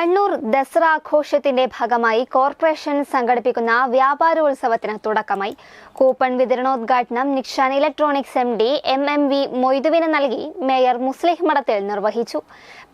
കണ്ണൂർ ദസറ ആഘോഷത്തിന്റെ ഭാഗമായി കോർപ്പറേഷൻ സംഘടിപ്പിക്കുന്ന വ്യാപാരോത്സവത്തിന് തുടക്കമായി. കൂപ്പൺ വിതരണോദ്ഘാടനം Nikshan electronics M D M M V മൊയ്തുവിന് നൽകി മേയർ മുസ്ലിഹ് മഠത്തിൽ നിർവഹിച്ചു.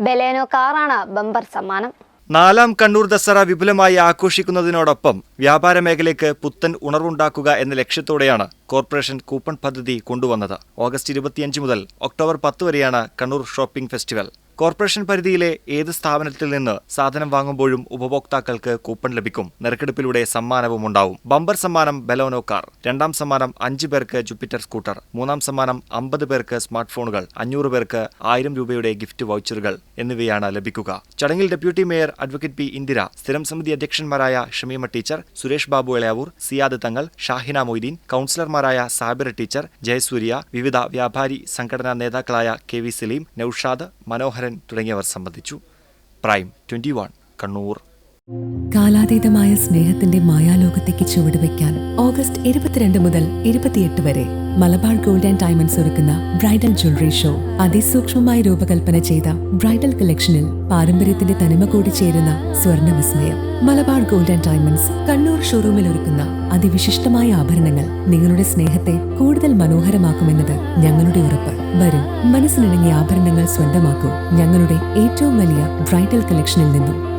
ബലേനോ കാറാണ് ബമ്പർ സമ്മാനം. നാലാം കണ്ണൂർ ദസറ വിപുലമായി ആഘോഷിക്കുന്നതിനോടൊപ്പം വ്യാപാര മേഖലയ്ക്ക് പുത്തൻ ഉണർവുണ്ടാക്കുക എന്ന ലക്ഷ്യത്തോടെയാണ് കോർപ്പറേഷൻ കൂപ്പൺ പദ്ധതി കൊണ്ടുവന്നത്. ഓഗസ്റ്റ് ഇരുപത്തിയഞ്ച് മുതൽ ഒക്ടോബർ പത്ത് വരെയാണ് കണ്ണൂർ ഷോപ്പിംഗ് ഫെസ്റ്റിവൽ. കോർപ്പറേഷൻ പരിധിയിലെ ഏത് സ്ഥാപനത്തിൽ നിന്ന് സാധനം വാങ്ങുമ്പോഴും ഉപഭോക്താക്കൾക്ക് കൂപ്പൺ ലഭിക്കും. നറുക്കെടുപ്പിലൂടെ സമ്മാനവും ഉണ്ടാവും. ബമ്പർ സമ്മാനം ബലോനോ കാർ രണ്ടാം സമ്മാനം അഞ്ച് പേർക്ക് ജുപ്പിറ്റർ സ്കൂട്ടർ മൂന്നാം സമ്മാനം അമ്പത് പേർക്ക് സ്മാർട്ട് ഫോണുകൾ അഞ്ഞൂറ് പേർക്ക് ആയിരം രൂപയുടെ ഗിഫ്റ്റ് വൗച്ചറുകൾ എന്നിവയാണ് ലഭിക്കുക. ചടങ്ങിൽ deputy mayor advocate P Indira സ്ഥിരം സമിതി അധ്യക്ഷന്മാരായ ഷമീമ ടീച്ചർ സുരേഷ് ബാബു എളയാവൂർ സിയാദ് തങ്ങൾ ഷാഹിന മൊയ്തീൻ കൌൺസിലർമാരായ സാബിറ ടീച്ചർ ജയസൂര്യ വിവിധ വ്യാപാരി സംഘടനാ നേതാക്കളായ കെ വി സലീം നൌഷാദ് മനോഹരൻ തുടങ്ങിയവർ സംബന്ധിച്ചു. Prime twenty one Kannur. കാലാതീതമായ സ്നേഹത്തിന്റെ മായാലോകത്തേക്ക് ചുവടുവെക്കാൻ ഓഗസ്റ്റ് ഇരുപത്തിരണ്ട് മുതൽ ഇരുപത്തിയെട്ട് വരെ മലബാർ ഗോൾഡ് ആൻഡ് ഡയമണ്ട്സ് ഒരുക്കുന്ന ബ്രൈഡൽ ജ്വല്ലറി ഷോ അതിസൂക്ഷ്മമായി രൂപകൽപ്പന ചെയ്ത ബ്രൈഡൽ കളക്ഷനിൽ പാരമ്പര്യത്തിന്റെ തനിമ കൂടി ചേരുന്ന സ്വർണ വിസ്മയം. Malabar gold and diamonds Kannur ഷോറൂമിൽ ഒരുക്കുന്ന അതിവിശിഷ്ടമായ ആഭരണങ്ങൾ നിങ്ങളുടെ സ്നേഹത്തെ കൂടുതൽ മനോഹരമാക്കുമെന്നത് ഞങ്ങളുടെ ഉറപ്പ്. വരും മനസ്സിനിണങ്ങിയ ആഭരണങ്ങൾ സ്വന്തമാക്കൂ. ഞങ്ങളുടെ ഏറ്റവും വലിയ ബ്രൈഡൽ കളക്ഷനിൽ നിന്നും